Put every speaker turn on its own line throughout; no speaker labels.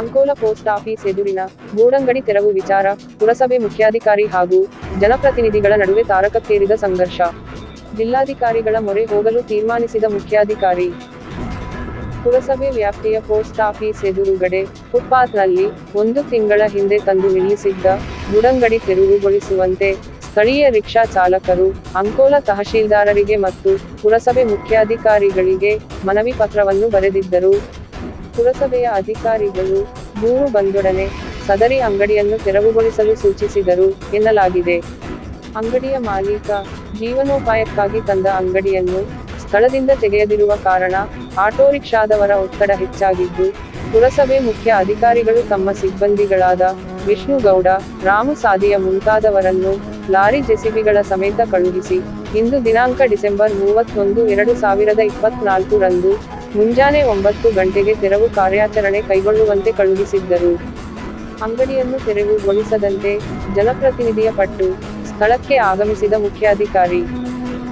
Ankola post office ಎದುರಿನ ಗೂಡಂಗಡಿ ತೆರವು ವಿಚಾರ, ಪುರಸಭೆ ಮುಖ್ಯಾಧಿಕಾರಿ ಹಾಗೂ ಜನಪ್ರತಿನಿಧಿಗಳ ನಡುವೆ ತಾರಕಕ್ಕೇರಿದ ಸಂಘರ್ಷ. ಜಿಲ್ಲಾಧಿಕಾರಿಗಳ ಮೊರೆ ಹೋಗಲು ತೀರ್ಮಾನಿಸಿದ ಮುಖ್ಯಾಧಿಕಾರಿ. ಪುರಸಭೆ ವ್ಯಾಪ್ತಿಯ ಪೋಸ್ಟ್ ಆಫೀಸ್ ಎದುರುಗಡೆ ಫುಟ್ಪಾತ್ನಲ್ಲಿ ಒಂದು ತಿಂಗಳ ಹಿಂದೆ ತಂದು ನಿಲ್ಲಿಸಿದ್ದ ಗುಡಂಗಡಿ ತೆರವುಗೊಳಿಸುವಂತೆ ಸ್ಥಳೀಯ ರಿಕ್ಷಾ ಚಾಲಕರು, ಅಂಕೋಲ ತಹಶೀಲ್ದಾರರಿಗೆ ಮತ್ತು ಪುರಸಭೆ ಮುಖ್ಯಾಧಿಕಾರಿಗಳಿಗೆ ಮನವಿ ಪತ್ರವನ್ನು ಬರೆದಿದ್ದರು. ಪುರಸಭೆಯ ಅಧಿಕಾರಿಗಳು ದೂರು ಬಂದೊಡನೆ ಸದರಿ ಅಂಗಡಿಯನ್ನು ತೆರವುಗೊಳಿಸಲು ಸೂಚಿಸಿದರು ಎನ್ನಲಾಗಿದೆ. ಅಂಗಡಿಯ ಮಾಲೀಕ ಜೀವನೋಪಾಯಕ್ಕಾಗಿ ತಂದ ಅಂಗಡಿಯನ್ನು ಸ್ಥಳದಿಂದ ತೆಗೆಯದಿರುವ ಕಾರಣ ಆಟೋ ರಿಕ್ಷಾದವರ ಒತ್ತಡ ಹೆಚ್ಚಾಗಿದ್ದು, ಪುರಸಭೆ ಮುಖ್ಯ ಅಧಿಕಾರಿಗಳು ತಮ್ಮ ಸಿಬ್ಬಂದಿಗಳಾದ ವಿಷ್ಣುಗೌಡ, ರಾಮು ಸಾದಿಯ ಮುಂತಾದವರನ್ನು ಲಾರಿ ಜೆಸಿಬಿಗಳ ಸಮೇತ ಕಳುಹಿಸಿ ಇಂದು ದಿನಾಂಕ ಡಿಸೆಂಬರ್ ಮೂವತ್ತೊಂದು, ಎರಡು ಸಾವಿರದ ಇಪ್ಪತ್ನಾಲ್ಕು ರಂದು ಮುಂಜಾನೆ ಒಂಬತ್ತು ಗಂಟೆಗೆ ತೆರವು ಕಾರ್ಯಾಚರಣೆ ಕೈಗೊಳ್ಳುವಂತೆ ಕಳುಹಿಸಿದ್ದರು ಅಂಗಡಿಯನ್ನು ತೆರವುಗೊಳಿಸದಂತೆ ಜನಪ್ರತಿನಿಧಿಯ ಪಟ್ಟು ಸ್ಥಳಕ್ಕೆ ಆಗಮಿಸಿದ ಮುಖ್ಯಾಧಿಕಾರಿ.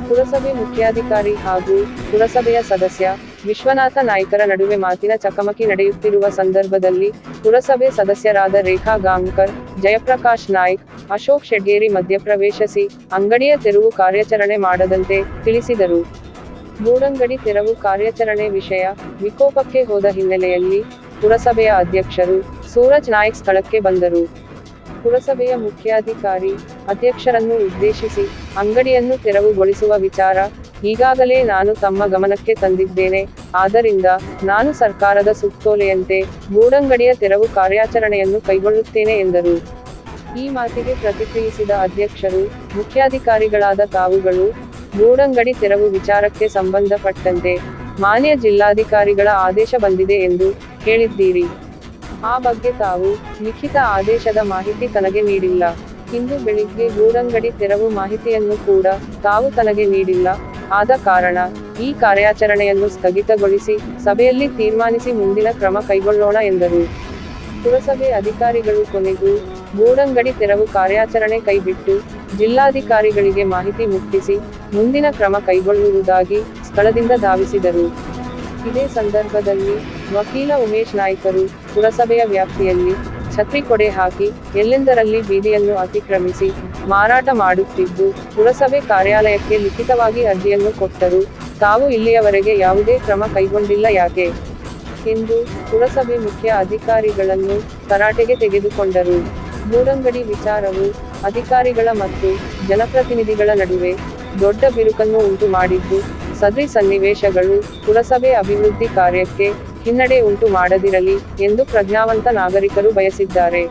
ಪುರಸಭೆ ಮುಖ್ಯಾಧಿಕಾರಿ ಹಾಗೂ ಪುರಸಭೆಯ ಸದಸ್ಯ ವಿಶ್ವನಾಥ ನಾಯ್ಕರ ನಡುವೆ ಮಾತಿನ ಚಕಮಕಿ ನಡೆಯುತ್ತಿರುವ ಸಂದರ್ಭದಲ್ಲಿ ಪುರಸಭೆ ಸದಸ್ಯರಾದ ರೇಖಾ ಗಾಂಕರ್ ಜಯಪ್ರಕಾಶ್ ನಾಯ್ಕ್, ಅಶೋಕ್ ಶೆಡ್ಗೇರಿ ಮಧ್ಯಪ್ರವೇಶಿಸಿ ಅಂಗಡಿಯ ತೆರವು ಕಾರ್ಯಾಚರಣೆ ಮಾಡದಂತೆ ತಿಳಿಸಿದರು. ಗೂಡಂಗಡಿ ತೆರವು ಕಾರ್ಯಾಚರಣೆ ವಿಷಯ ವಿಕೋಪಕ್ಕೆ ಹೋದ ಹಿನ್ನೆಲೆಯಲ್ಲಿ ಪುರಸಭೆಯ ಅಧ್ಯಕ್ಷರು ಸೂರಜ್ ನಾಯಕ್ ಸ್ಥಳಕ್ಕೆ ಬಂದರು. ಪುರಸಭೆಯ ಮುಖ್ಯಾಧಿಕಾರಿ ಅಧ್ಯಕ್ಷರನ್ನು ಉದ್ದೇಶಿಸಿ ಅಂಗಡಿಯನ್ನು ತೆರವುಗೊಳಿಸುವ ವಿಚಾರ ಈಗಾಗಲೇ ನಾನು ತಮ್ಮ ಗಮನಕ್ಕೆ ತಂದಿದ್ದೇನೆ. ಆದ್ದರಿಂದ ನಾನು ಸರ್ಕಾರದ ಸುತ್ತೋಲೆಯಂತೆ ಗೂಡಂಗಡಿಯ ತೆರವು ಕಾರ್ಯಾಚರಣೆಯನ್ನು ಕೈಗೊಳ್ಳುತ್ತೇನೆ ಎಂದರು. ಈ ಮಾತಿಗೆ ಪ್ರತಿಕ್ರಿಯಿಸಿದ ಅಧ್ಯಕ್ಷರು ಮುಖ್ಯಾಧಿಕಾರಿಗಳಾದ ತಾವುಗಳು ಗೂಡಂಗಡಿ ತೆರವು ವಿಚಾರಕ್ಕೆ ಸಂಬಂಧಪಟ್ಟಂತೆ ಮಾನ್ಯ ಜಿಲ್ಲಾಧಿಕಾರಿಗಳ ಆದೇಶ ಬಂದಿದೆ ಎಂದು ಹೇಳಿದ್ದೀರಿ. ಆ ಬಗ್ಗೆ ತಾವು ಲಿಖಿತ ಆದೇಶದ ಮಾಹಿತಿ ತನಗೆ ನೀಡಿಲ್ಲ. ಇಂದು ಬೆಳಿಗ್ಗೆ ಗೂಡಂಗಡಿ ತೆರವು ಮಾಹಿತಿಯನ್ನು ಕೂಡ ತಾವು ತನಗೆ ನೀಡಿಲ್ಲ. ಆದ ಕಾರಣ ಈ ಕಾರ್ಯಾಚರಣೆಯನ್ನು ಸ್ಥಗಿತಗೊಳಿಸಿ ಸಭೆಯಲ್ಲಿ ತೀರ್ಮಾನಿಸಿ ಮುಂದಿನ ಕ್ರಮ ಕೈಗೊಳ್ಳೋಣ ಎಂದರು. ಪುರಸಭೆ ಅಧಿಕಾರಿಗಳು ಕೊನೆಗೂ ಗೂಡಂಗಡಿ ತೆರವು ಕಾರ್ಯಾಚರಣೆ ಕೈಬಿಟ್ಟು ಜಿಲ್ಲಾಧಿಕಾರಿಗಳಿಗೆ ಮಾಹಿತಿ ಮುಟ್ಟಿಸಿ ಮುಂದಿನ ಕ್ರಮ ಕೈಗೊಳ್ಳುವುದಾಗಿ ಸ್ಥಳದಿಂದ ಧಾವಿಸಿದರು. ಇದೇ ಸಂದರ್ಭದಲ್ಲಿ ವಕೀಲ ಉಮೇಶ್ ನಾಯ್ಕರು ಪುರಸಭೆಯ ವ್ಯಾಪ್ತಿಯಲ್ಲಿ ಛತ್ರಿ ಕೊಡೆ ಹಾಕಿ ಎಲ್ಲೆಂದರಲ್ಲಿ ಬೀದಿಯನ್ನು ಅತಿಕ್ರಮಿಸಿ ಮಾರಾಟ ಮಾಡುತ್ತಿದ್ದು, ಪುರಸಭೆ ಕಾರ್ಯಾಲಯಕ್ಕೆ ಲಿಖಿತವಾಗಿ ಅರ್ಜಿಯನ್ನು ಕೊಟ್ಟರು ತಾವು ಇಲ್ಲಿಯವರೆಗೆ ಯಾವುದೇ ಕ್ರಮ ಕೈಗೊಂಡಿಲ್ಲ ಯಾಕೆ? ಎಂದು ಪುರಸಭೆ ಮುಖ್ಯ ಅಧಿಕಾರಿಗಳನ್ನು ತರಾಟೆಗೆ ತೆಗೆದುಕೊಂಡರು. ಮೂರಂಗಡಿ ವಿಚಾರವು ಅಧಿಕಾರಿಗಳ ಮತ್ತು ಜನಪ್ರತಿನಿಧಿಗಳ ನಡುವೆ ದೊಡ್ಡ ಬಿರುಕನ್ನು ಉಂಟು ಮಾಡಿದ್ದು ಸದ್ರಿ ಸನ್ನಿವೇಶಗಳು ಪುರಸಭೆ ಅಭಿವೃದ್ಧಿ ಕಾರ್ಯಕ್ಕೆ ಹಿನ್ನಡೆ ಉಂಟು ಮಾಡದಿರಲಿ ಎಂದು ಪ್ರಜ್ಞಾವಂತ ನಾಗರಿಕರು ಬಯಸಿದ್ದಾರೆ.